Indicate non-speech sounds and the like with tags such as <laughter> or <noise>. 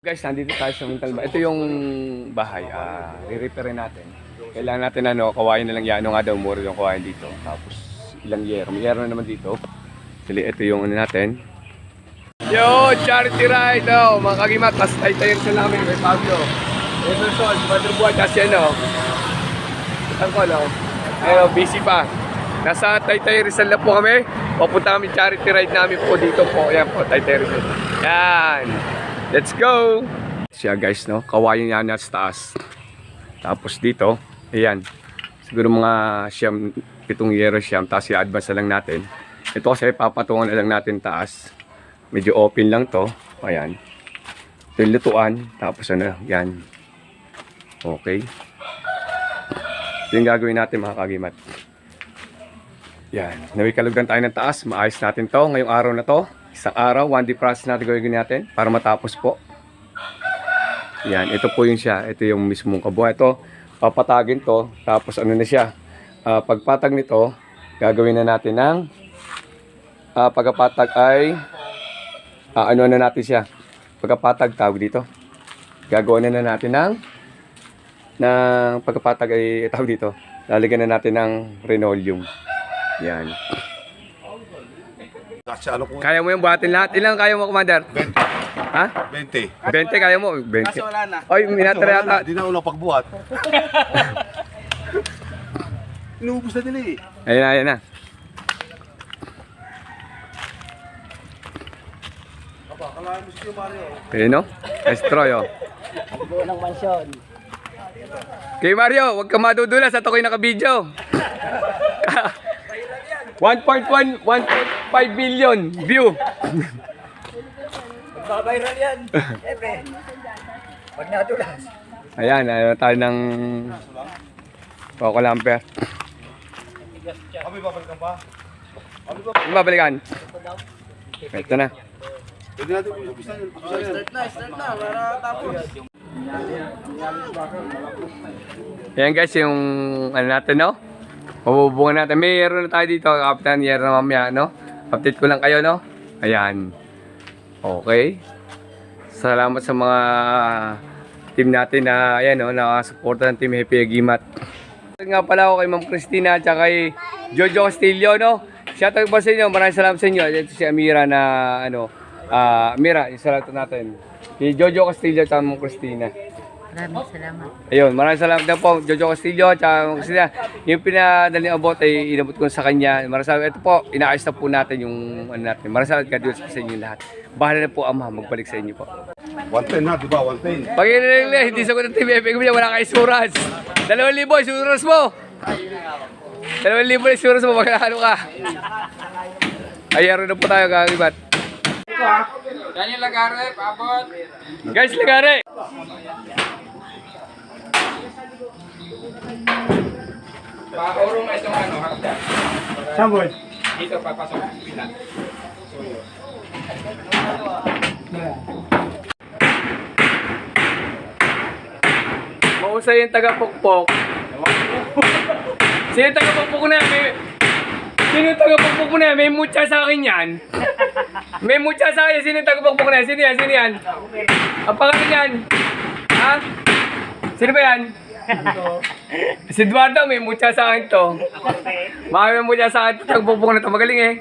Guys, nandito tayo sa Montalban. Ito yung bahay. Ah, re-repair natin. Kailangan natin ano, kawain na lang yan. Ano nga daw, mura yung kawain dito. Tapos, ilang yero. May yero na naman dito. Sili, ito yung ano natin. Yo, charity ride! Oh, mga kagimat, tas tayo tayo sa namin kay Pablo. Emerson, Padre Buwan, tas yan oh. Ang ko, no? Ayun, busy pa. Nasa Taytay Rizal na po kami. Papunta kami charity ride namin po dito po. Ayan po, Taytay Rizal. Yan. Let's go! Siya guys, no? Kawayan niya nasa taas. Tapos dito, ayan. Siguro mga siyam, pitong yero siyam. Tapos i-advance na lang natin. Ito kasi papatungan na lang natin taas. Medyo open lang to. Ayan. Ito yung lutuan. Tapos ano, yan. Okay. Ito yung gagawin natin mga kagimat. Yan. Nawikalugan tayo ng taas. Maayos natin to ngayong araw na to. Isang araw, one day process natin gawin natin para matapos po. Yan. Ito po yung siya. Ito yung mismong kabuhay. Ito, papatagin to. Tapos ano na siya. Ah, pagpatag nito, gagawin na natin ng ah, pagkapatag ay ah, ano na natin siya. Pagkapatag tawag dito. Gagawin na, na natin ng ng pagkapatag ay tawag dito. Lalagyan na natin ng linoleum. Yan. Kasi ano kung Kaya mo yung buhatin lahat? Ilang kaya mo, Commander? 20. Ha? 20. 20 kaya mo? 20. Kaso wala na. Ay, minatara yata. Hindi na unang pagbuhat. <laughs> Inuubos na nila eh. Ayan na, ayan na. Aba, kalahin mo si Mario. Ayan no? Estroy, oh. Buo ng mansyon. Kay Mario, huwag ka madudulas at ako'y nakabidyo. 1.1, <laughs> 1.5 billion view. <laughs> Magbabiral yan. Siyempre. Pag natulas. Ayan, ano tayo ng Coco Lamper. Kami babalikan pa. Ano babalikan? Ito na. Pwede natin umpisa yun. Start na, start na. Para tapos. Ayan guys, yung ano natin, no? Mabubungan natin. Mayroon na tayo dito, Kapitan Yero na mamaya, no? Update ko lang kayo, no? Ayan. Okay. Salamat sa mga team natin na, ayan, no? Nakasuporta ng Team Happy Agimat. Nga pala ako kay Ma'am Christina at kay Jojo Castillo, no? Shoutout po sa inyo. Maraming salamat sa inyo. Ito si Amira na, ano, ah, Amira, isalat natin. Si Jojo Castillo at Ma'am Christina. Maraming salamat. Ayun, maraming salamat na po, Jojo Castillo, at Castillo. Yung pinadali ang abot ay inabot ko sa kanya. Maraming salamat. Ito po, inaayos na po natin yung ano natin. Maraming salamat, God bless po sa inyo lahat. Bahala na po, Ama, magbalik sa inyo po. 110 ha, di ba? 110. Pag inilili, hindi sa ng TV, ko niya, wala kang. Dalawang libo, isuras mo. Dalawang libo, isuras mo, magkano ka. Ayaro na po tayo, kakibat. Daniel Lagare, paabot. Guys, Lagare. Pakurong na itong ano, hakda. Samboy. Dito, papasok. Pila. Mausay yung taga-pukpok. Sino yung taga-pukpok na yan? May... Sino yung taga-pukpok na yan? May mutya sa akin yan. May mutya sa akin. Sino yung taga-pukpok na yan? Sino yan? Sino yan? Ang pangalan yan? Ha? Sino ba yan? Si Eduardo, may mutya sa akin to. Mami may mutya sa akin to. Taga-pukpok na to. Magaling eh.